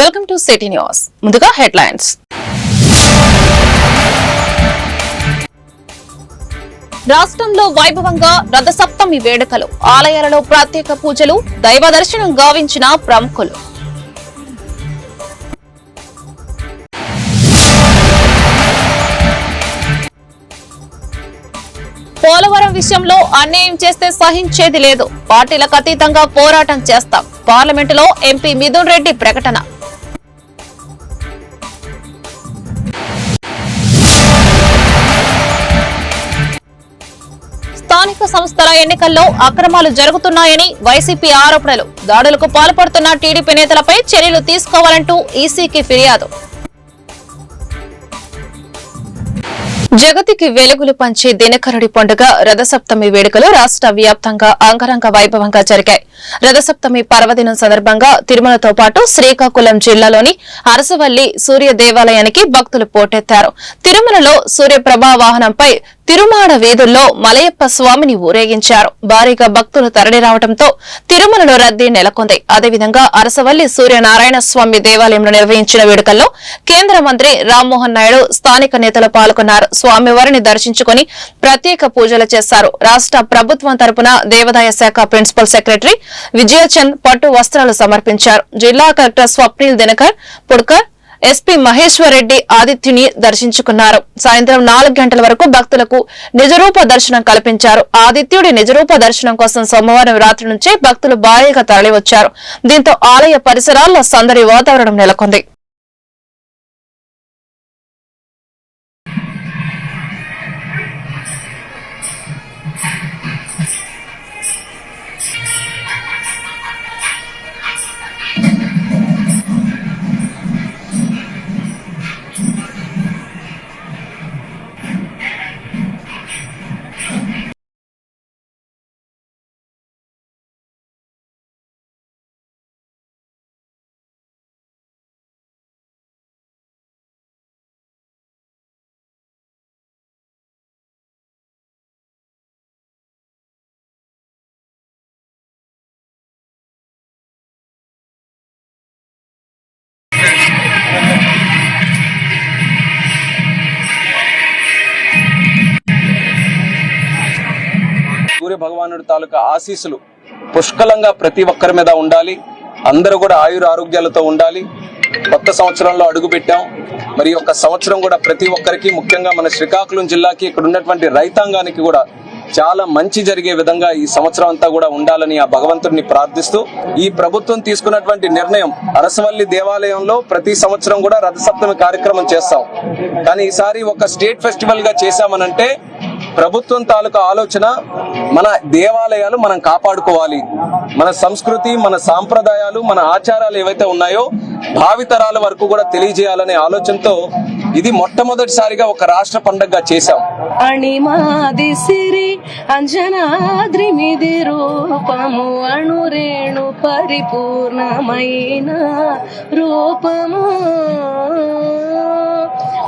Welcome to city news. ముందుగా headlines. రాష్ట్రంలో వైభవంగా రథసప్తమి వేడుకలు ఆలయాలలో ప్రత్యేక పూజలు దైవ దర్శనం గావించిన ప్రముఖులు. పోలవరం విషయంలో అన్యాయం చేస్తే సహించేది లేదు. పార్టీలకు అతీతంగా పోరాటం చేస్తాం. పార్లమెంటులో ఎంపీ మిథున్ రెడ్డి ప్రకటన. స్థానిక సంస్థల ఎన్నికల్లో అక్రమాలు జరుగుతున్నాయని వైసీపీ ఆరోపణలు. దాడులకు పాల్పడుతున్న టీడీపీ నేతలపై చర్యలు తీసుకోవాలంటూ ఈసీకి ఫిర్యాదు. జగతికి వెలుగులు పంచే దినకరుడి పండుగ రథసప్తమి వేడుకలు రాష్ట్ర వ్యాప్తంగా అంగరంగ వైభవంగా జరిగాయి. రథసప్తమి పర్వదినం సందర్భంగా తిరుమలతో పాటు శ్రీకాకుళం జిల్లాలోని అరసవల్లి సూర్య దేవాలయానికి భక్తులు పోటెత్తారు. తిరుమలలో సూర్యప్రభా వాహనంపై తిరుమాడ వీధుల్లో మలయప్ప స్వామిని ఊరేగించారు. భారీగా భక్తులు తరలి రావడంతో తిరుమలలో రద్దీ నెలకొంది. అదేవిధంగా అరసవల్లి సూర్యనారాయణ స్వామి దేవాలయంలో నిర్వహించిన వేడుకల్లో కేంద్ర మంత్రి రామ్మోహన్ నాయుడు స్థానిక నేతలు పాల్గొన్నారు. స్వామివారిని దర్శించుకుని ప్రత్యేక పూజలు చేశారు. రాష్ట్ర ప్రభుత్వం తరపున దేవాదాయ శాఖ ప్రిన్సిపల్ సెక్రటరీ విజయచంద్ పట్టు వస్త్రాలు సమర్పించారు. జిల్లా కలెక్టర్ స్వప్నిల్ దినకర్ పుడ్కర్ ఎస్పీ మహేశ్వరరెడ్డి ఆదిత్యుని దర్శించుకున్నారు. సాయంత్రం నాలుగు గంటల వరకు భక్తులకు నిజరూప దర్శనం కల్పించారు. ఆదిత్యుడి నిజరూప దర్శనం కోసం సోమవారం రాత్రి నుంచే భక్తులు భారీగా తరలివచ్చారు. దీంతో ఆలయ పరిసరాల్లో సందడి వాతావరణం నెలకొంది. భగవానుడి తాలూకా ఆశీస్సులు పుష్కలంగా ప్రతి ఒక్కరి మీద ఉండాలి. అందరూ కూడా ఆయుర ఆరోగ్యాలతో ఉండాలి. కొత్త సంవత్సరంలో అడుగు పెట్టాం. మరి ఈ యొక్క సంవత్సరం కూడా ప్రతి ఒక్కరికి ముఖ్యంగా మన శ్రీకాకుళం జిల్లాకి ఇక్కడ ఉన్నటువంటి రైతాంగానికి కూడా చాలా మంచి జరిగే విధంగా ఈ సంవత్సరం అంతా కూడా ఉండాలని ఆ భగవంతుడిని ప్రార్థిస్తూ ఈ ప్రభుత్వం తీసుకున్నటువంటి నిర్ణయం అరసవల్లి దేవాలయంలో ప్రతి సంవత్సరం కూడా రథసప్తమి కార్యక్రమం చేస్తాం. కానీ ఈసారి ఒక స్టేట్ ఫెస్టివల్గా చేశామనంటే ప్రభుత్వం తాలూకా ఆలోచన మన దేవాలయాలు మనం కాపాడుకోవాలి. మన సంస్కృతి మన సాంప్రదాయాలు మన ఆచారాలు ఏవైతే ఉన్నాయో భావితరాల వరకు కూడా తెలియజేయాలనే ఆలోచనతో ఇది మొట్టమొదటిసారిగా ఒక రాష్ట్ర పండగగా చేశాం. అణిమాది సిరి అంజనాద్రి మిది రూపము అణురేణు పరిపూర్ణమైన రూపము.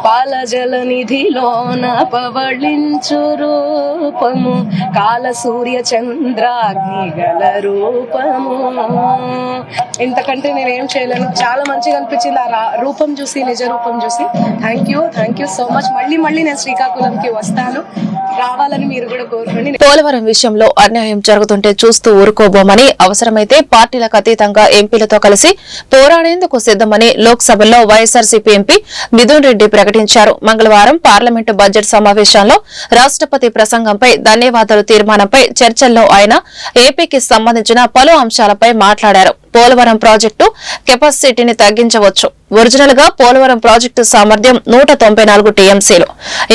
పాలజల నిధిలోన పవళించు రూపము కాల సూర్య చంద్రాగ్ని గల రూపము. ఇంతకంటే నేనేం చేయలేను. చాలా మంచిగా అనిపించింది ఆ రా- రూపం చూసి నిజ రూపం చూసి. Thank you thank you so much మళ్ళీ మళ్ళీ నేను శ్రీకాకుళంకి వస్తాను. రావాలని మీరు కూడా కోరుకోండి. పోలవరం విషయంలో అన్యాయం జరుగుతుంటే చూస్తూ ఊరుకోబోమని అవసరమైతే పార్టీలకు అతీతంగా ఎంపీలతో కలిసి పోరాడేందుకు సిద్దమని లోక్సభలో వైఎస్ఆర్సీపీ ఎంపీ మిథున్ రెడ్డి ప్రకటించారు. మంగళవారం పార్లమెంటు బడ్జెట్ సమావేశంలో రాష్ట్రపతి ప్రసంగంపై ధన్యవాదాలు తీర్మానంపై చర్చల్లో ఆయన ఏపీకి సంబంధించిన పలు అంశాలపై మాట్లాడారు. పోలవరం ప్రాజెక్టు కెపాసిటీని తగ్గించవచ్చు. ఒరిజినల్గా పోలవరం ప్రాజెక్టు సామర్థ్యం నూట తొంభై నాలుగు టీఎంసీలు.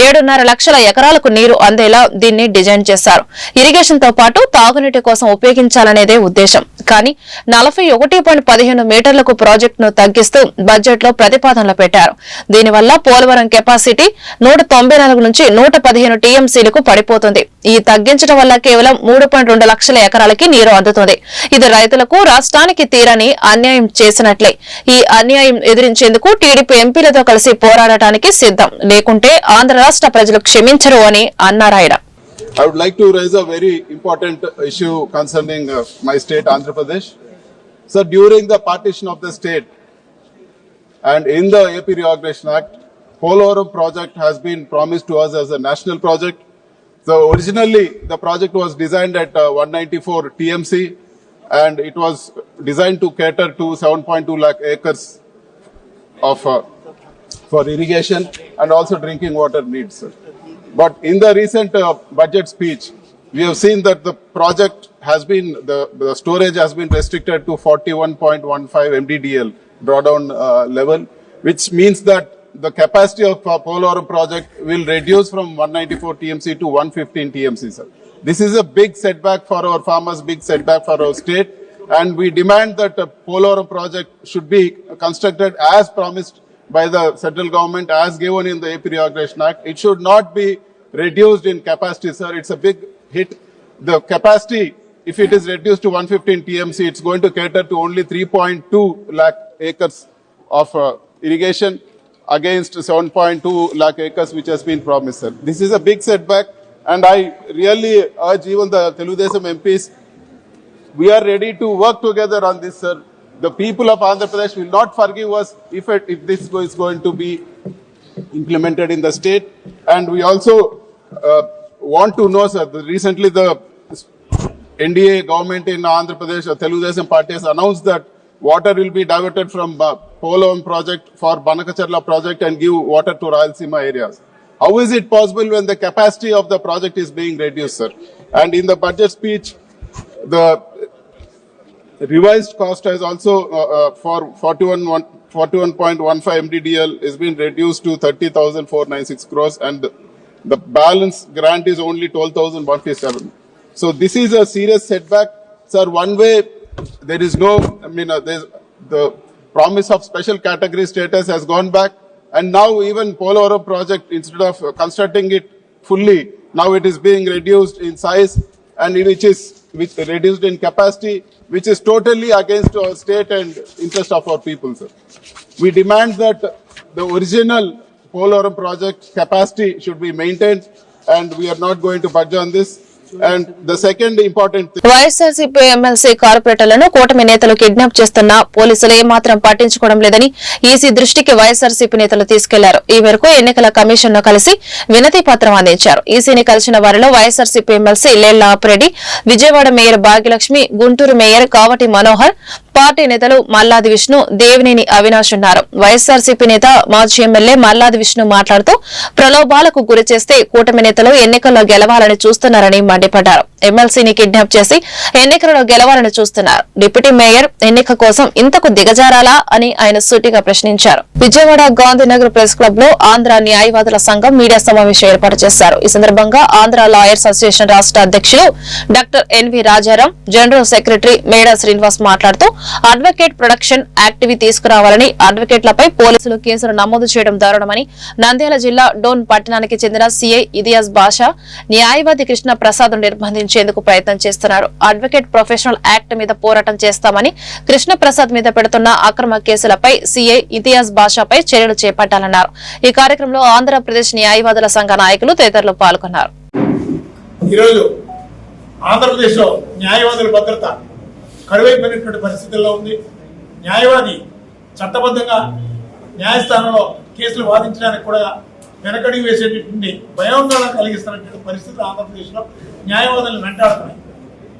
ఏడున్నర లక్షల ఎకరాలకు నీరు అందేలా దీన్ని డిజైన్ చేశారు. ఇరిగేషన్తో పాటు తాగునీటి కోసం ఉపయోగించాలనేదే ఉద్దేశం. కానీ నలభై ఒకటి పాయింట్ పదిహేను మీటర్లకు ప్రాజెక్టును తగ్గిస్తూ బడ్జెట్లో ప్రతిపాదనలు పెట్టారు. దీనివల్ల పోలవరం కెపాసిటీ నూట తొంభై నాలుగు నుంచి నూట పదిహేను టీఎంసీలకు పడిపోతుంది. ఈ తగ్గించడం వల్ల కేవలం మూడు పాయింట్ రెండు లక్షల ఎకరాలకి నీరు అందుతుంది. ఇది రైతులకు రాష్ట్రానికి ఎవరికి తీరని అన్యాయం చేసినట్లే ఈ అన్యాయం ఎదిరించేందుకు టీడీపీ ఎంపీలతో కలిసి పోరాడటానికి సిద్ధం లేకుంటే ఆంధ్ర రాష్ట్ర ప్రజలు క్షమించరు అని అన్నారాయన I would like to raise a very important issue concerning uh, my state, Andhra Pradesh. So during the partition of the state, And in the AP Reorganization Act, Polorum project has been promised to us as a national project. So originally, the project was designed at uh, 194 TMC and it was designed to cater to 7.2 lakh acres of uh, for irrigation and also drinking water needs. But in the recent uh, budget speech, we have seen that the project has been, the, the storage has been restricted to 41.15 MDDL drawdown uh, level, which means that the capacity of uh, Polorum project will reduce from 194 TMC to 115 TMC, sir. This is a big setback for our farmers, big setback for our state, and we demand that the Polorum project should be constructed as promised by the central government, as given in the AP Reorganization Act. It should not be reduced in capacity, sir. It's a big hit. The capacity, if it is reduced to 115 TMC, it's going to cater to only 3.2 lakh acres of uh, irrigation against 7.2 lakh acres which has been promised, sir. This is a big setback, and I really urge even the Teludesam MPs we are ready to work together on this, sir. The people of Andhra Pradesh will not forgive us if it, if this is going to be implemented in the state. And we also uh, want to know, sir, recently the NDA government in Andhra Pradesh, uh, Teludesam party has announced that water will be diverted from uh, Polam project for Banakacharla project and give water to Rayalaseema areas. How is it possible when the capacity of the project is being reduced, sir? And in the budget speech, the revised cost has also uh, uh, for 41 one- 41.15 MDDL is been reduced to 30,496 crores and the, balance grant is only 12,157. So this is a serious setback. Sir, one way there is no, I mean, uh, the promise of special category status has gone back and now even Polorum project instead of constructing it fully, now it is being reduced in size and which is which reduced in capacity, which is totally against our state and interest of our people, sir. We demand that the original Polorum project capacity should be maintained and we are not going to budge on this. And the second important YSRCP MLC కార్పొరేటర్లను కూటమి నేతలు kidnap చేస్తున్న పోలీసులు ఏమాత్రం పట్టించుకోవడం లేదని EC దృష్టికి వైఎస్ఆర్సీపీ నేతలు తీసుకెళ్ళారు. ఈ మేరకు ఎన్నికల కమిషన్ను కలిసి వినతి పత్రం అందించారు. ఈసీని కలిసిన వారిలో YSRCP MLC Lella Appireddy Vijayawada mayor Bhagyalakshmi Guntur mayor Kavati Manohar party నేతలు మల్లాది విష్ణు దేవినేని అవినాష్ ఉన్నారు. వైఎస్ఆర్సీపీ నేత మాజీ ఎమ్మెల్యే మల్లాది విష్ణు మాట్లాడుతూ ప్రలోభాలకు గురి చేస్తే కూటమి నేతలు ఎన్నికల్లో గెలవాలని చూస్తున్నారని మండిపడ్డారు ఎమ్మెల్సీని కిడ్నాప్ చేసి ఎన్నికలలో గెలవాలని చూస్తున్నారు. డిప్యూటీ మేయర్ ఎన్నిక కోసం ఇంతకు దిగజారాలా అని ఆయన సూటిగా ప్రశ్నించారు. విజయవాడ గాంధీనగర్ ప్రెస్ క్లబ్లో ఆంధ్ర న్యాయవాదుల సంఘం మీడియా సమావేశం ఏర్పాటు చేశారు. ఈ సందర్భంగా ఆంధ్ర లాయర్స్ అసోసియేషన్ రాష్ట్ర అధ్యక్షులు doctor NV Rajaram general secretary Meda Srinivas మాట్లాడుతూ అడ్వకేట్ ప్రొడక్షన్ యాక్టివి తీసుకురావాలని అడ్వకేట్లపై పోలీసులు కేసులు నమోదు చేయడం దారుణమని నంద్యాల జిల్లా డోన్ పట్టణానికి చెందిన సిఐ ఇదియాజ్ బాషా న్యాయవాది కృష్ణ ప్రసాద్ నిర్బంధించేందుకు ప్రయత్నం చేస్తున్నారు. అడ్వకేట్ ప్రొఫెషనల్ యాక్ట్ మీద పోరాటం చేస్తామని కృష్ణ ప్రసాద్ మీద పెడుతున్న అక్రమ కేసులపై సీఐ ఇతియాజ్ బాషాపై చర్యలు చేపట్టాలన్నారు. ఈ కార్యక్రమంలో ఆంధ్రప్రదేశ్ న్యాయవాదుల సంఘ నాయకులు తదితరులు పాల్గొన్నారు. ఈరోజు ఆంధ్రప్రదేశ్లో న్యాయవాదుల భద్రత కరువైపోయినటువంటి పరిస్థితుల్లో ఉంది. న్యాయవాది చట్టబద్ధంగా న్యాయస్థానంలో కేసులు వాదించడానికి కూడా వెనకడిగి వేసేటటువంటి భయాందోళన కలిగిస్తున్నటువంటి పరిస్థితులు ఆంధ్రప్రదేశ్లో న్యాయవాదులను వెంటాడుతున్నాయి.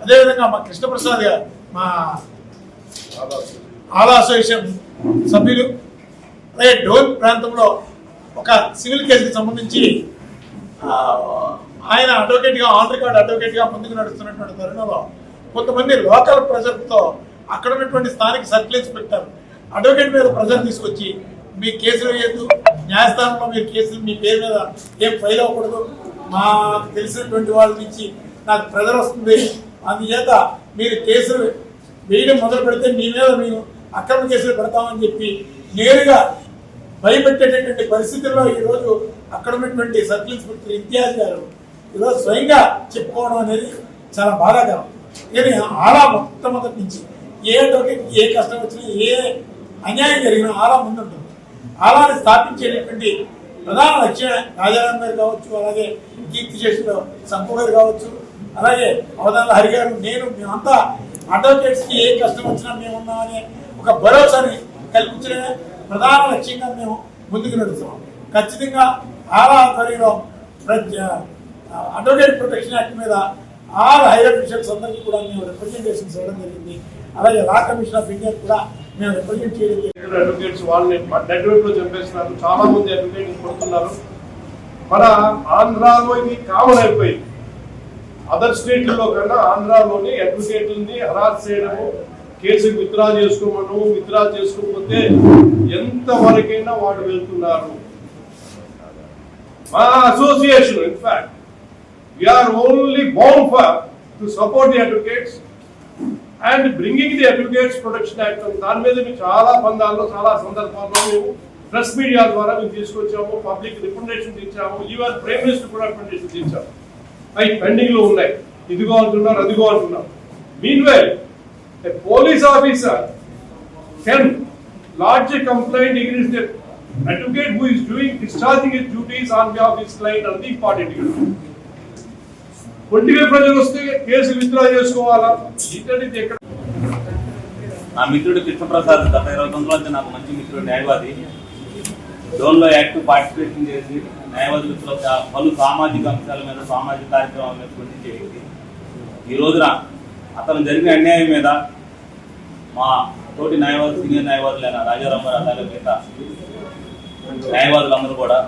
అదేవిధంగా మా కృష్ణప్రసాద్ గారు మా ఆల అసోసియేషన్ సభ్యులు అదే డోల్ ప్రాంతంలో ఒక సివిల్ కేసుకి సంబంధించి ఆయన అడ్వకేట్గా ఆంధ్ర ఆన్ రికార్డ్ ముందుకు నడుస్తున్నటువంటి తరుణంలో కొంతమంది లోకల్ ప్రజలతో అక్కడ ఉన్నటువంటి స్థానిక సర్కిల్ ఇన్స్పెక్టర్ అడ్వకేట్ మీద ప్రజలు తీసుకొచ్చి మీ కేసులు వేయద్దు. న్యాయస్థానంలో మీరు కేసులు మీ పేరు మీద ఏం ఫైల్ అవ్వకూడదు. మాకు తెలిసినటువంటి వాళ్ళ నుంచి నాకు ప్రెజర్ వస్తుంది. అందుచేత మీరు కేసులు వేయడం మొదలు పెడితే మీ మీద మేము అక్రమ కేసులు పెడతామని చెప్పి నేరుగా భయపెట్టేటటువంటి పరిస్థితుల్లో ఈరోజు అక్కడ ఉన్నటువంటి సర్కిల్ ఇన్స్పెక్టర్ ఇంతియాజ్ గారు ఈరోజు స్వయంగా చెప్పుకోవడం అనేది చాలా బాధాకరం. కానీ ఆలా మొట్టమొదటి నుంచి ఏ ఏ కష్టం వచ్చినా ఏ అన్యాయం జరిగినా ఆలా ముందుంటుంది. ఆలాని స్థాపించేటటువంటి ప్రధాన లక్ష్యం రాజారాం గారు కావచ్చు అలాగే కీర్తి చేసిన సంపు గారు కావచ్చు అలాగే అవధాన హరి గారు నేను మేమంతా అడ్వకేట్స్కి ఏ కష్టం వచ్చినా మేము ఉన్నామనే ఒక భరోసాని కల్పించడమే ప్రధాన లక్ష్యంగా మేము ముందుకు నడుస్తున్నాం ఖచ్చితంగా ఆలా ఆధ్వర్యంలో అడ్వకేట్ ప్రొటెక్షన్ యాక్ట్ మీద ఆల్ హైర్ అఫీషియల్స్ అందరికీ కూడా మేము రిప్రజెంటేషన్స్ ఇవ్వడం జరిగింది. అలాగే లా కమిషన్ ఆఫ్ ఇండియా కూడా మేము రిప్రజెంట్ చేయడం జరిగింది. అడ్వకేట్స్ వాళ్ళని నెట్వర్క్లో చంపేస్తున్నారు. చాలా మంది అడ్వకేట్స్ పడుతున్నారు మన ఆంధ్రాలో ఇది కామన్ అయిపోయింది. అదర్ స్టేట్లలో కన్నా ఆంధ్రాలోని అడ్వకేట్లని హరాస్ చేయడము కేసు విత్డ్రా చేసుకోమను విత్డ్రా చేసుకోకపోతే ఎంత వరకైనా వాడు వెళ్తున్నారు. మా association in fact we are only bound for to support the advocates and bringing the advocates Protection Act. దాని మీద మేము చాలా పందాల్లో చాలా సందర్భాల్లో మేము ప్రెస్ మీడియా ద్వారా మేము తీసుకొచ్చాము పబ్లిక్ రికమెండేషన్ ఇచ్చాము ఈవెన్ ప్రైమ్ మినిస్టర్ కూడా రికమెండేషన్ ఇచ్చాము అవి పెండింగ్లో ఉన్నాయి. ఇదిగో అంటున్నారు అదిగో అంటున్నారు. Mean way police officer can lodge complaint against the advocate who is doing discharging his duties on behalf of his client the important political ప్రజలు వస్తే కేసు విత్డ్రా చేసుకోవాలా? ఇంటర్నెట్ ఎక్కడ? నా మిత్రుడు కృష్ణప్రసాద్ గత ఇరవై సంవత్సరాల నుంచి నాకు మంచి మిత్రుడు న్యాయవాది. జోన్లో యాక్టివ్ పార్టిసిపేషన్ చేసి న్యాయవాది వృత్తిలో పలు సామాజిక అంశాల మీద సామాజిక కార్యక్రమాల మీద స్పందించే వ్యక్తి ఈ రోజున అతను జరిగిన అన్యాయం మీద మా తోటి న్యాయవాది సీనియర్ న్యాయవాదులైన రాజారాం గారు అలాగే మిగతా న్యాయవాదులందరూ కూడా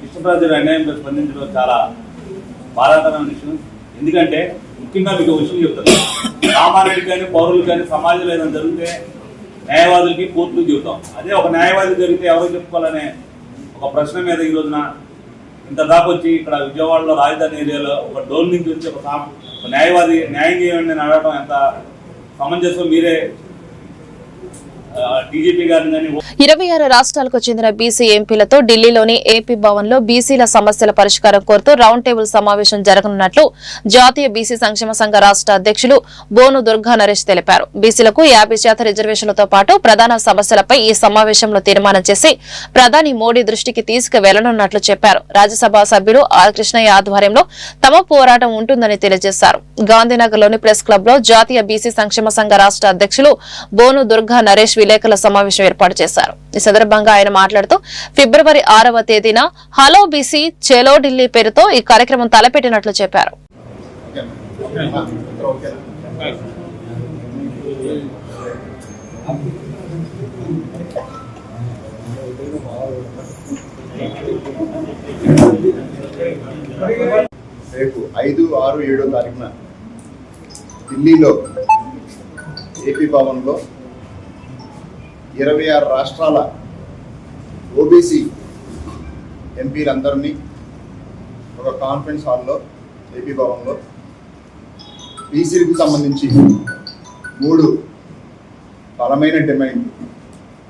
కృష్ణప్రసాద్ అన్యాయం మీద స్పందించడం చాలా బాధాకరమైన విషయం. ఎందుకంటే ముఖ్యంగా మీకు విషయం చెప్తాను. సామాన్యుడికి కానీ పౌరులు కానీ సమాజంలో ఏదైనా జరిగితే న్యాయవాదులకి కోర్టులు చెబుతాం. అదే ఒక న్యాయవాది జరిగితే ఎవరు చెప్పుకోవాలనే ఒక ప్రశ్న మీద ఈ రోజున ఇంత దాకా వచ్చి ఇక్కడ విజయవాడలో రాజధాని ఏరియాలో ఒక డోల్ నుంచి వచ్చి ఒక న్యాయవాది న్యాయం చేయండి అని అడగడం ఎంత సమంజసం మీరే డీజీపీ గారిని కానీ ఇరవై ఆరు రాష్ట్రాలకు చెందిన బీసీ ఎంపీలతో ఢిల్లీలోని ఏపీ భవన్లో బీసీల సమస్యల పరిష్కారం కోరుతూ రౌండ్ టేబుల్ సమావేశం జరగనున్నట్లు జాతీయ బీసీ సంక్షేమ సంఘ రాష్ట్ర అధ్యక్షులు బోను దుర్గా నరేష్ తెలిపారు. బీసీలకు యాభై శాతం రిజర్వేషన్లతో పాటు ప్రధాన సమస్యలపై ఈ సమావేశంలో తీర్మానం చేసి ప్రధాని మోడీ దృష్టికి తీసుకువెళ్ళనున్నట్లు చెప్పారు. రాజ్యసభ సభ్యులు ఆర్ కృష్ణయ్య ఆధ్వర్యంలో తమ పోరాటం ఉంటుందని తెలియజేశారు. గాంధీనగర్లోని ప్రెస్ క్లబ్లో జాతీయ బీసీ సంక్షేమ సంఘ రాష్ట్ర అధ్యక్షులు బోను దుర్గా నరేష్ విలేకరుల సమావేశం ఏర్పాటు చేశారు. ఈ సందర్భంగా ఆయన మాట్లాడుతూ ఫిబ్రవరి ఆరవ తేదీన హలో బీసీ చెలో ఢిల్లీ పేరుతో ఈ కార్యక్రమం తలపెట్టినట్లు చెప్పారు. రేపు ఐదు ఆరు ఏడో తారీఖున ఢిల్లీలో ఏపీ భవన్లో ఇరవై ఆరు రాష్ట్రాల ఓబీసీ ఎంపీలందరినీ ఒక కాన్ఫరెన్స్ హాల్లో ఏపీ భవన్లో బీసీలకు సంబంధించి మూడు బలమైన డిమాండ్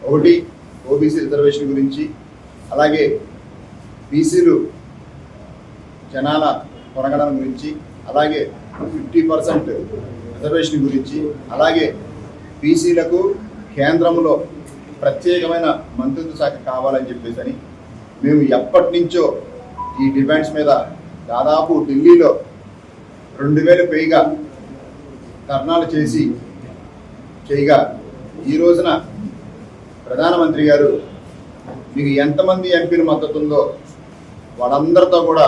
ఒకటి ఓబీసీ రిజర్వేషన్ గురించి అలాగే బీసీలు జనాల కొనగడం గురించి అలాగే ఫిఫ్టీ పర్సెంట్ రిజర్వేషన్ గురించి అలాగే బీసీలకు కేంద్రంలో ప్రత్యేకమైన మంత్రిత్వ శాఖ కావాలని చెప్పేసి అని మేము ఎప్పటి నుంచో ఈ డిమాండ్స్ మీద దాదాపు ఢిల్లీలో రెండు వేలు పైగా ధర్నాలు చేసి చేయగా ఈ రోజున ప్రధానమంత్రి గారు మీకు ఎంతమంది ఎంపీల మద్దతు ఉందో వాళ్ళందరితో కూడా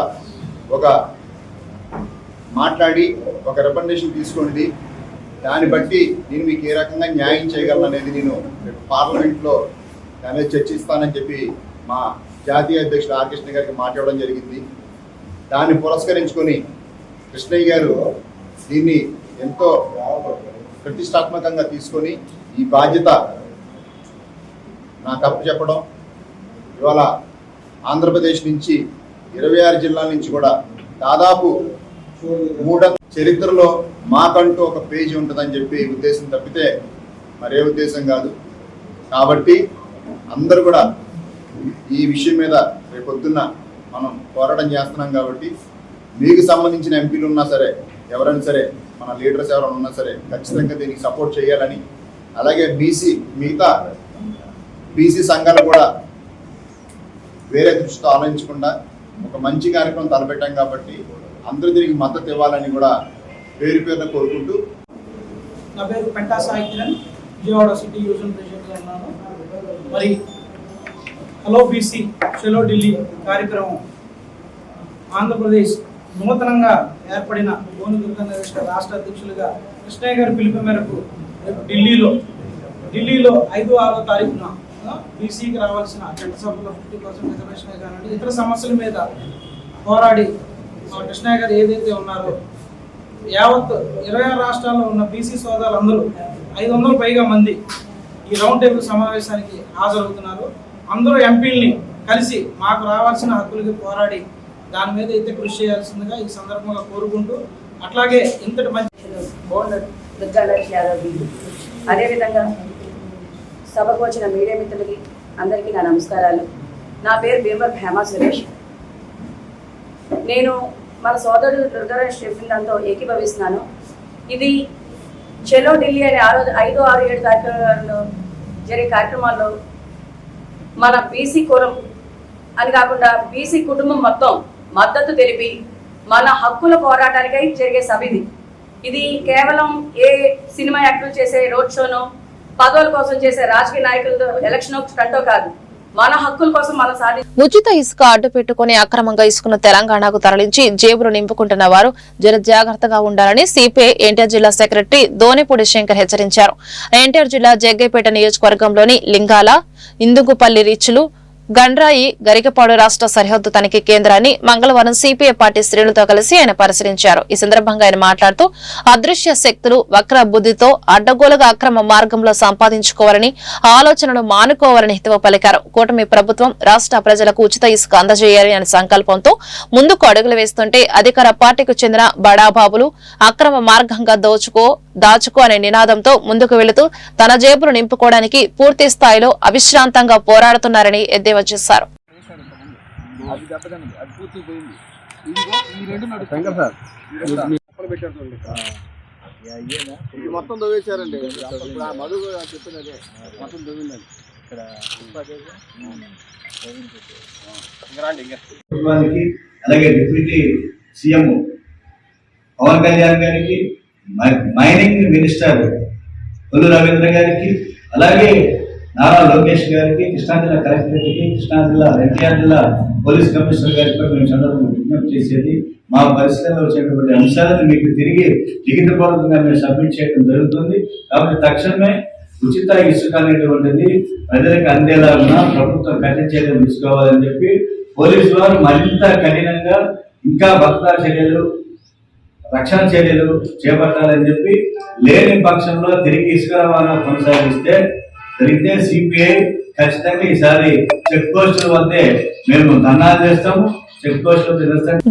ఒక మాట్లాడి ఒక రికమెండేషన్ తీసుకోండి. దాన్ని బట్టి నేను మీకు ఏ రకంగా న్యాయం చేయగలను అనేది నేను పార్లమెంట్లో దాని మీద చర్చిస్తానని చెప్పి మా జాతీయ అధ్యక్షుడు ఆర్ కృష్ణ గారికి మాట్లాడడం జరిగింది. దాన్ని పురస్కరించుకొని కృష్ణయ్య గారు దీన్ని ఎంతో ప్రతిష్టాత్మకంగా తీసుకొని ఈ బాధ్యత నాకు తప్పు చెప్పడం ఇవాళ ఆంధ్రప్రదేశ్ నుంచి ఇరవై ఆరు జిల్లాల నుంచి కూడా దాదాపు మూడు చరిత్రలో మాకంటూ ఒక పేజీ ఉంటుందని చెప్పి ఉద్దేశం తప్పితే మరే ఉద్దేశం కాదు. కాబట్టి అందరూ కూడా ఈ విషయం మీద రేపొద్దున్న మనం పోరాటం చేస్తున్నాం కాబట్టి మీకు సంబంధించిన ఎంపీలు ఉన్నా సరే ఎవరైనా సరే మన లీడర్స్ ఎవరైనా ఉన్నా సరే ఖచ్చితంగా దీనికి సపోర్ట్ చేయాలని అలాగే బీసీ మిగతా బీసీ సంఘాలు కూడా వేరే దృష్టితో ఆలోచించకుండా ఒక మంచి కార్యక్రమం తలపెట్టాం కాబట్టి అందరూ దీనికి మద్దతు ఇవ్వాలని కూడా పేరు పేరున కోరుకుంటూ నా పేరు పెంటా సాయి కిరణ్ విజయవాడ సిటీ యూజన్ ప్రెసిడెంట్గా ఉన్నాను. మరి హలో బీసీ చలో ఢిల్లీ కార్యక్రమం. ఆంధ్రప్రదేశ్ నూతనంగా ఏర్పడిన గోను దుర్గంధ రాష్ట్ర అధ్యక్షులుగా కృష్ణయ్య గారి పిలుపు మేరకు రేపు ఢిల్లీలో ఢిల్లీలో ఐదు ఆరో తారీఖున బీసీకి రావాల్సిన చట్టసభలో ఫిఫ్టీ పర్సెంట్ రిజర్వేషన్ కానివ్వండి ఇతర సమస్యల మీద పోరాడి మా కృష్ణయ్య గారు ఏదైతే ఉన్నారో యావత్ ఇరవై ఆరు రాష్ట్రాల్లో ఉన్న బీసీ సోదరులందరూ ఐదు వందల పైగా మంది ఈ రౌండ్ టేబుల్ సమావేశానికి హాజరవుతున్నారు. అందరూ ఎంపీల్ని కలిసి మాకు రావాల్సిన హక్కులకి పోరాడి దాని మీద అయితే కృషి చేయాల్సిందిగా ఈ సందర్భంగా కోరుకుంటూ అట్లాగే ఇంతటి మంచి అదేవిధంగా సభకు వచ్చిన మీడియా మిత్రులకి అందరికీ నా నమస్కారాలు. నా పేరు భీమర్ భేమా సురేష్. నేను మన సోదరుడు దుర్గారాజ్ చెప్పిన దాంతో ఏకీభవిస్తున్నాను. ఇది చెలో ఢిల్లీ అనే ఆరో ఐదో ఆరు ఏడు కార్యక్రమాల్లో జరిగే కార్యక్రమాల్లో మన బీసీ కులం అని కాకుండా బీసీ కుటుంబం మొత్తం మద్దతు తెలిపి మన హక్కుల పోరాటానికై జరిగే సభ ఇది. ఇది కేవలం ఏ సినిమా యాక్టర్లు చేసే రోడ్ షోనో పదవుల కోసం చేసే రాజకీయ నాయకులతో ఎలక్షన్ కంటో కాదు. మన హక్కుల కోసం మన సాధి ఉచిత ఇసుక అడ్డు పెట్టుకుని అక్రమంగా ఇసుకను తెలంగాణకు తరలించి జేబులు నింపుకుంటున్న వారు జర జాగ్రత్తగా ఉండాలని సిపిఐ ఎన్టీఆర్ జిల్లా సెక్రటరీ దోనిపూడి శంకర్ హెచ్చరించారు. ఎన్టీఆర్ జిల్లా జగ్గైపేట నియోజకవర్గంలోని లింగాల ఇందుగుపల్లి రీచ్లు గండ్రాయి గరికపాడు రాష్ట్ర సరిహద్దు తనిఖీ కేంద్రాన్ని మంగళవారం సిపిఐ పార్టీ శ్రేణులతో కలిసి ఆయన పరిశీలించారు. ఈ సందర్భంగా ఆయన మాట్లాడుతూ అదృశ్య శక్తులు వక్ర బుద్ధితో అడ్డగోలుగా అక్రమ మార్గంలో సంపాదించుకోవాలని ఆలోచనను మానుకోవాలని హితవు పలికారు. కూటమి ప్రభుత్వం రాష్ట్ర ప్రజలకు ఉచిత ఇసుక అందజేయాలి అనే సంకల్పంతో ముందుకు అడుగులు వేస్తుంటే అధికార పార్టీకి చెందిన బడాబాబులు అక్రమ మార్గంగా దోచుకో దాచుకో అనే నినాదంతో ముందుకు వెళుతూ తన జేబులు నింపుకోవడానికి పూర్తి స్థాయిలో అవిశ్రాంతంగా పోరాడుతున్నారని ఎద్దేవా చేశారు. మొత్తం దొవేశారండి ఇప్పుడు ఆ మధు చెప్పినదే. మొత్తం దొవిందండి ప్రభుత్వానికి అలాగే డిప్యూటీ సీఎం పవన్ కళ్యాణ్ గారికి మైనింగ్ మినిస్టర్ కొల్లు రవీంద్ర గారికి అలాగే నారా లోకేష్ గారికి కృష్ణా జిల్లా కలెక్టరేట్కి కృష్ణా జిల్లా ఎన్టీఆర్ జిల్లా పోలీస్ కమిషనర్ గారికి కూడా మేము సందర్భంగా విజ్ఞప్తి చేసేది. మా పరిస్థితుల్లో వచ్చేటువంటి అంశాలను మీకు తిరిగి లిఖితపూర్వకంగా మేము సబ్మిట్ చేయడం జరుగుతుంది. కాబట్టి తక్షణమే ఉచిత ఇసుక అనేటువంటిది ప్రజలకు అందేలా ఉన్న ప్రభుత్వం కఠిన చర్యలు తీసుకోవాలని చెప్పి పోలీసు వారు మరింత కఠినంగా ఇంకా భక్త చర్యలు రక్షణ చర్యలు చేపట్టాలని చెప్పి లేని పక్షంలో తిరిగి ఇసుక రవాణా కొనసాగిస్తే జరిగితే సిపిఐ ఖచ్చితంగా ఈసారి చెక్ పోస్టుల వద్దే మేము ధర్నాలు చేస్తాము.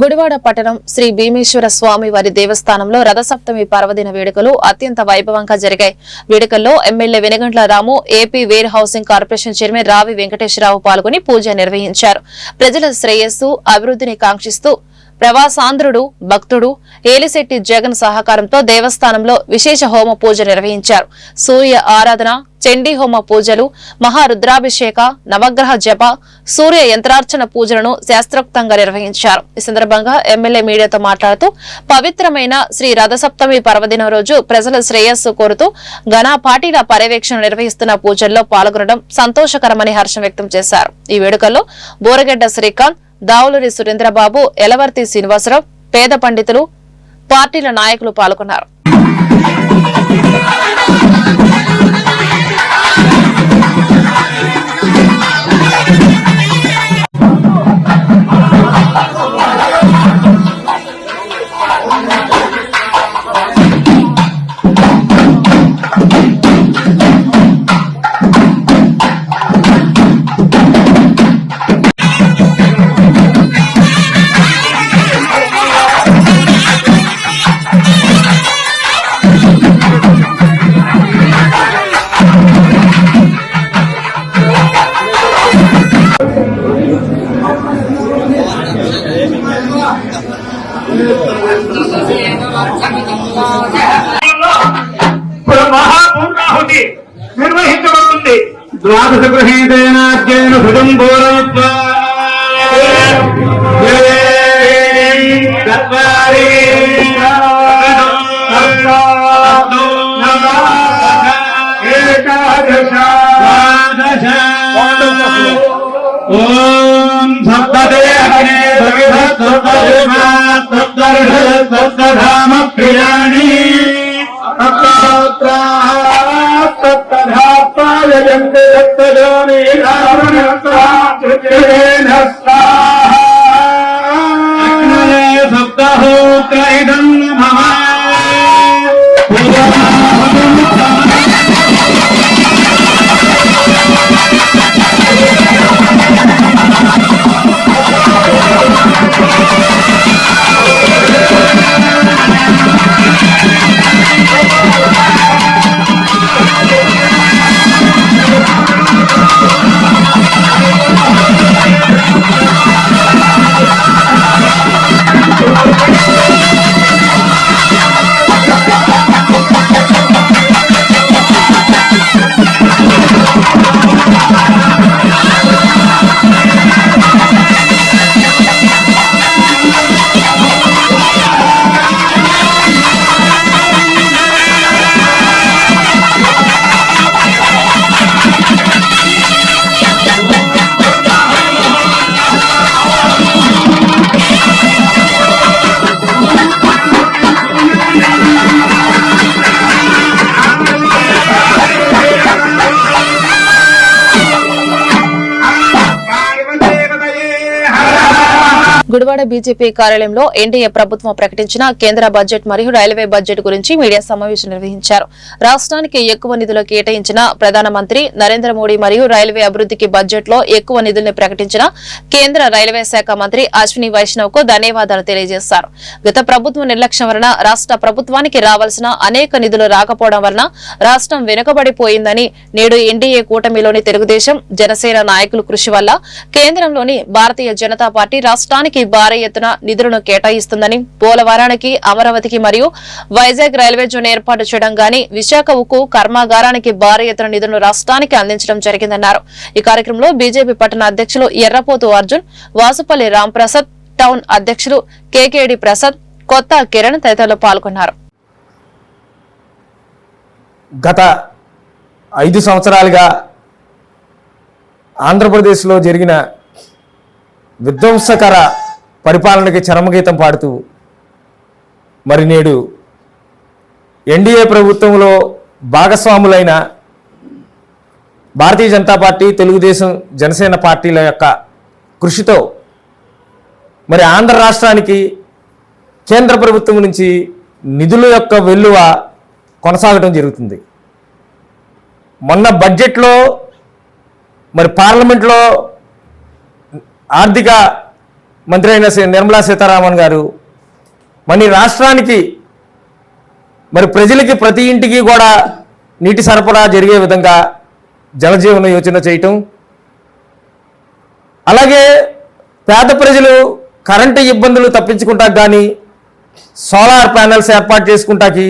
గుడివాడ పట్టణం శ్రీ భీమేశ్వర స్వామి వారి దేవస్థానంలో రథసప్తమి పర్వదిన వేడుకలు అత్యంత వైభవంగా జరిగాయి. వేడుకల్లో MLA Venigandla Ramu AP warehousing corporation chairman Ravi Venkateswara Rao పాల్గొని పూజ నిర్వహించారు. ప్రజల శ్రేయస్సు అభివృద్ధిని కాంక్షిస్తూ ప్రవాసాంధ్రుడు భక్తుడు ఏలిశెట్టి జగన్ సహకారంతో దేవస్థానంలో విశేష హోమ పూజ నిర్వహించారు. సూర్య ఆరాధన చండీ హోమ పూజలు మహారుద్రాభిషేక నవగ్రహ జప సూర్య యంత్రార్చన పూజలను శాస్త్రోక్తంగా నిర్వహించారు. ఈ సందర్భంగా ఎమ్మెల్యే మీడియాతో మాట్లాడుతూ పవిత్రమైన శ్రీ రథసప్తమి పర్వదినం రోజు ప్రజల శ్రేయస్సు కోరుతూ ఘనా పర్యవేక్షణ నిర్వహిస్తున్న పూజల్లో పాల్గొనడం సంతోషకరమని హర్షం వ్యక్తం చేశారు. ఈ వేడుకల్లో బోరగడ్డ శ్రీకాంత్ దావులూరి సురేంద్రబాబు ఎలవర్తి శ్రీనివాసరావు పేద పండితులు పార్టీల నాయకులు పాల్గొన్నారు. ఇప్పుడు మహాపూర్ణాహుతి నిర్వహించబడుతుంది. ద్వాదశ గృహీతేనాధ్యయన భుజం గౌరవత్వా సప్తహోత్ర గుడివాడ బీజేపీ కార్యాలయంలో ఎన్డీఏ ప్రభుత్వం ప్రకటించిన కేంద్ర బడ్జెట్ మరియు రైల్వే బడ్జెట్ గురించి మీడియా సమావేశం నిర్వహించారు. రాష్ట్రానికి ఎక్కువ నిధులు కేటాయించిన ప్రధానమంత్రి నరేంద్ర మోడీ మరియు రైల్వే అభివృద్ధికి బడ్జెట్లో ఎక్కువ నిధుల్ని ప్రకటించిన కేంద్ర రైల్వే శాఖ మంత్రి అశ్విని వైష్ణవ్కు ధన్యవాదాలు తెలియజేశారు. గత ప్రభుత్వం నిర్లక్ష్యం వలన రాష్ట్ర ప్రభుత్వానికి రావాల్సిన అనేక నిధులు రాకపోవడం వలన రాష్ట్రం వెనుకబడిపోయిందని నేడు ఎన్డీఏ కూటమిలోని తెలుగుదేశం జనసేన నాయకులు కృషి వల్ల కేంద్రంలోని భారతీయ జనతా పార్టీ రాష్ట్రానికి భారీ ఎత్తున నిధులను కేటాయిస్తుందని పోలవరానికి అమరావతికి మరియు వైజాగ్ రైల్వే జోన్ ఏర్పాటు చేయడం గాని విశాఖ ఉక్కు కర్మాగారానికి భారీ ఎత్తున నిధులను రాష్ట్రానికి అందించడం జరిగిందన్నారు. ఈ కార్యక్రమంలో బీజేపీ పట్టణ అధ్యక్షులు ఎర్రపోతు అర్జున్ వాసుపల్లి రాంప్రసాద్ టౌన్ అధ్యక్షులు కేకేడి ప్రసాద్ కొత్త కిరణ్ తదితరులు పాల్గొన్నారు. గత ఐదు సంవత్సరాలుగా ఆంధ్రప్రదేశ్లో జరిగిన విధ్వంసకర పరిపాలనకి చరమగీతం పాడుతూ మరి నేడు ఎన్డీఏ ప్రభుత్వంలో భాగస్వాములైన భారతీయ జనతా పార్టీ తెలుగుదేశం జనసేన పార్టీల యొక్క కృషితో మరి ఆంధ్ర రాష్ట్రానికి కేంద్ర ప్రభుత్వం నుంచి నిధుల యొక్క వెల్లువ కొనసాగడం జరుగుతుంది. మొన్న బడ్జెట్లో మరి పార్లమెంట్లో ఆర్థిక మంత్రి అయిన నిర్మలా సీతారామన్ గారు మన రాష్ట్రానికి మరి ప్రజలకి ప్రతి ఇంటికి కూడా నీటి సరఫరా జరిగే విధంగా జలజీవన యోచన చేయటం అలాగే పేద ప్రజలు కరెంటు ఇబ్బందులు తప్పించుకుంటాకి కానీ సోలార్ ప్యానెల్స్ ఏర్పాటు చేసుకుంటాకి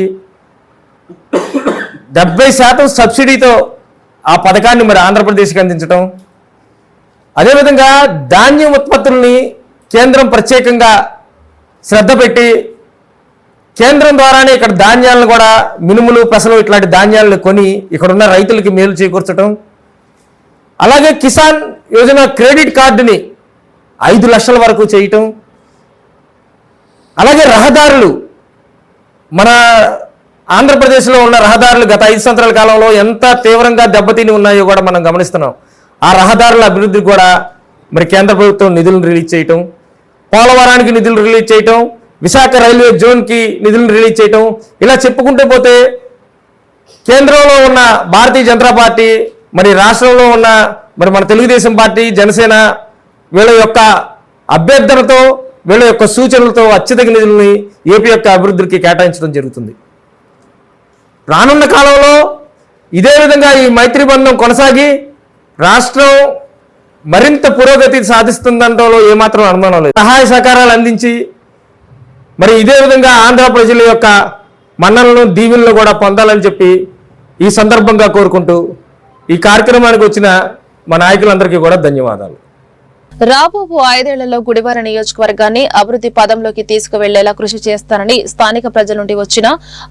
డెబ్బై శాతం సబ్సిడీతో ఆ పథకాన్ని మరి ఆంధ్రప్రదేశ్కి అందించడం అదేవిధంగా ధాన్యం ఉత్పత్తుల్ని కేంద్రం ప్రత్యేకంగా శ్రద్ధ పెట్టి కేంద్రం ద్వారానే ఇక్కడ ధాన్యాలను కూడా మినుములు పెసలు ఇట్లాంటి ధాన్యాలను కొని ఇక్కడ ఉన్న రైతులకి మేలు చేకూర్చడం అలాగే కిసాన్ యోజన క్రెడిట్ కార్డుని ఐదు లక్షల వరకు చేయటం. అలాగే రహదారులు మన ఆంధ్రప్రదేశ్లో ఉన్న రహదారులు గత ఐదు సంవత్సరాల కాలంలో ఎంత తీవ్రంగా దెబ్బతిని ఉన్నాయో కూడా మనం గమనిస్తున్నాం. ఆ రహదారుల అభివృద్ధికి కూడా మరి కేంద్ర ప్రభుత్వం నిధులను రిలీజ్ చేయటం. పోలవరానికి నిధులు రిలీజ్ చేయటం విశాఖ రైల్వే జోన్కి నిధులను రిలీజ్ చేయటం ఇలా చెప్పుకుంటూ పోతే కేంద్రంలో ఉన్న భారతీయ జనతా పార్టీ మరి రాష్ట్రంలో ఉన్న మరి మన తెలుగుదేశం పార్టీ జనసేన వీళ్ళ యొక్క అభ్యర్థనతో వీళ్ళ యొక్క సూచనలతో అత్యధిక నిధుల్ని ఏపీ యొక్క అభివృద్ధికి కేటాయించడం జరుగుతుంది. రానున్న కాలంలో ఇదే విధంగా ఈ మైత్రి బంధం కొనసాగి రాష్ట్రం మరింత పురోగతి సాధిస్తుందంటలో ఏమాత్రం అనుమానం లేదు. సహాయ సహకారాలు అందించి మరి ఇదే విధంగా ఆంధ్ర ప్రజల యొక్క మన్నలను దీవెనలు కూడా పొందాలని చెప్పి ఈ సందర్భంగా కోరుకుంటూ ఈ కార్యక్రమానికి వచ్చిన మా నాయకులందరికీ కూడా ధన్యవాదాలు. రాబోబు ఐదేళ్ళలో గుడివార నియోజకవర్గాన్ని అభివృద్ధి పదంలోకి తీసుకువెళ్ళేలా కృషి చేస్తానని స్థానిక ప్రజల నుండి వచ్చిన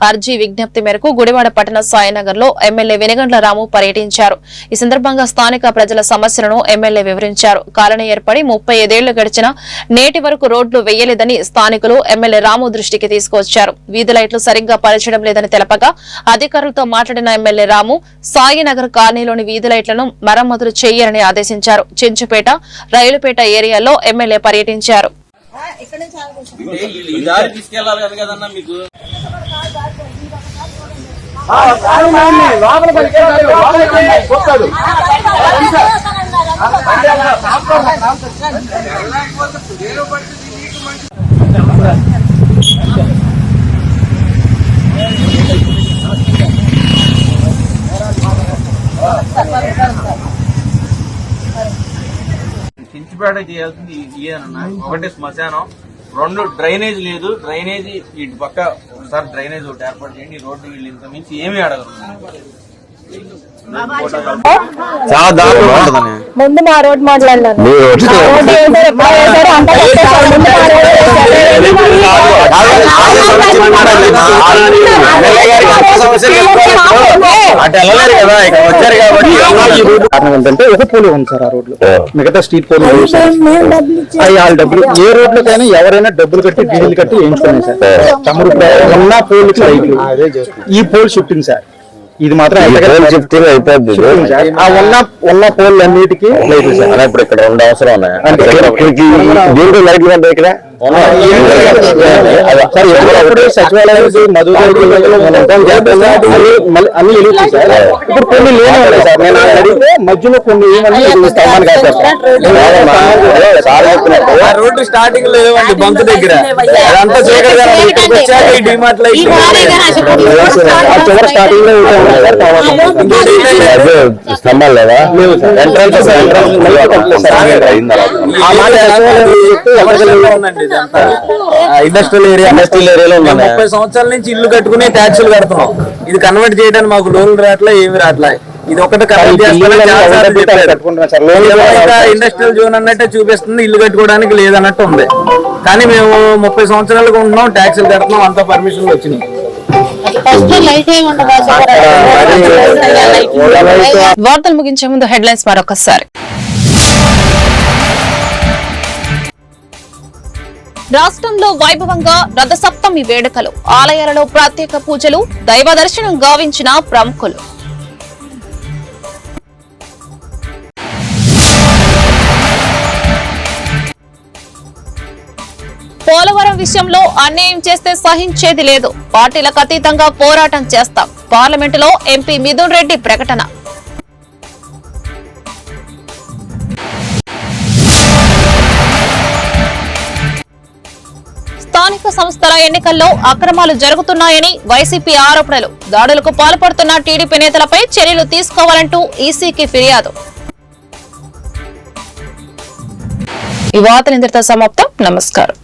అర్జీ విజ్ఞప్తి మేరకు గుడివాడ పట్టణ సాయినగర్లో ఎమ్మెల్యే వెనగండ్ల రాము పర్యటించారు. ఈ సందర్భంగా స్థానిక ప్రజల సమస్యలను ఎమ్మెల్యే వివరించారు. కాలనీ ఏర్పడి ముప్పై ఐదేళ్ళు గడిచిన నేటి వరకు రోడ్లు వేయలేదని స్థానికులు ఎమ్మెల్యే రాము దృష్టికి తీసుకువచ్చారు. వీధి లైట్లు సరిగ్గా పరచడం లేదని తెలపగా అధికారులతో మాట్లాడిన ఎమ్మెల్యే రాము సాయినగర్ కాలనీలోని వీధి లైట్లను మరమ్మతులు చేయాలని ఆదేశించారు. చెంచుపేట రైలు సూర్యాపేట ఏరియాలో ఎమ్మెల్యే పర్యటించారు. తీసుకెళ్ళాలి కదా కదన్నా చేయాల్సింది ఇదేనన్నా ఒకటి శ్మశానం. రెండు డ్రైనేజ్ లేదు. డ్రైనేజీ ఇటు పక్క ఒకసారి డ్రైనేజ్ ఒకటి ఏర్పాటు చేయండి. రోడ్డు వీళ్ళు ఇంత మించి ఏమీ అడగరు. చాలా దారుణంగా ఉంటుందని. ముందు మా రోడ్ కారణం ఏంటంటే ఒక పోలి ఉంది సార్ ఆ రోడ్లు మిగతా స్ట్రీట్ పోలి వాళ్ళ డబ్బులు ఏ రోడ్లకైనా ఎవరైనా డబ్బులు కట్టి డీజిల్ కట్టి వేయించుకున్నాయి సార్. తమరు ఉన్న పోల్ లైట్లు ఈ పోల్ షిఫ్టింగ్ సార్. ఇది మాత్రం షిఫ్టింగ్ అయిపోద్ది ఆ ఉన్న ఉన్న పోల్ అన్నిటికీ లైట్లు సార్ ఇప్పుడు ఇక్కడ రెండు అవసరం ఉన్నాయి అంటే దీంట్లో లైట్లు ఉంటాయి ఇక్కడ సార్ ఎప్పుడప్పుడు సచివాలయానికి మధు అన్ని వెలుగుతాయి సార్. ఇప్పుడు కొన్ని లేని ఉన్నాయి సార్. నేను అడిగితే మధ్యలో కొన్ని ఏమని కాస్తారు సార్. రోడ్డు స్టార్టింగ్లో లేవండి బంక్ దగ్గర. అదంతా చీకటిగా ఉంది. ఇక్కడికి వచ్చాక ఈ డిమార్ట్లో ఆ చివరి స్టార్టింగ్లో స్తంభాలు లేదా ఎంట్రన్స్ ఆ మాట సచివాలయం చెప్తే ఎవరికి ఉందండి ఇదంతా ఇండస్ట్రియల్ ఏరియా ఇండస్ట్రియల్ ఏరియాలో మేము ఉన్నాయి? ముప్పై సంవత్సరాల నుంచి ఇల్లు కట్టుకుని ట్యాక్సులు కడుతున్నాం. ఇది కన్వర్ట్ చేయడానికి మాకు లోన్లు రావట్లే ఏమి రావట్లే. ఇది ఒకటి కన్వర్ట్ ఇండస్ట్రియల్ జోన్ అన్నట్టే చూపిస్తుంది ఇల్లు కట్టుకోవడానికి లేదన్నట్టు ఉంది. కానీ మేము ముప్పై సంవత్సరాలుగా ఉంటున్నాం ట్యాక్సులు కడుతున్నాం అంతా పర్మిషన్లు వచ్చినాయి. వార్తలు ముగించే ముందు హెడ్లైన్స్ మరొకసారి. రాష్ట్రంలో వైభవంగా రథసప్తమి వేడుకలు. ఆలయాలలో ప్రత్యేక పూజలు దైవ దర్శనం గావించిన ప్రముఖులు. పోలవరం విషయంలో అన్యాయం చేస్తే సహించేది లేదు. పార్టీలకు అతీతంగా పోరాటం చేస్తాం. పార్లమెంటులో ఎంపీ మిథున్ రెడ్డి ప్రకటన. స్థానిక సంస్థల ఎన్నికల్లో అక్రమాలు జరుగుతున్నాయని వైసీపీ ఆరోపణలు. దాడులకు పాల్పడుతున్న టీడీపీ నేతలపై చర్యలు తీసుకోవాలంటూ ఈసీకి ఫిర్యాదు. ఈ వార్త ఇంతటితో సమాప్తం. నమస్కారం.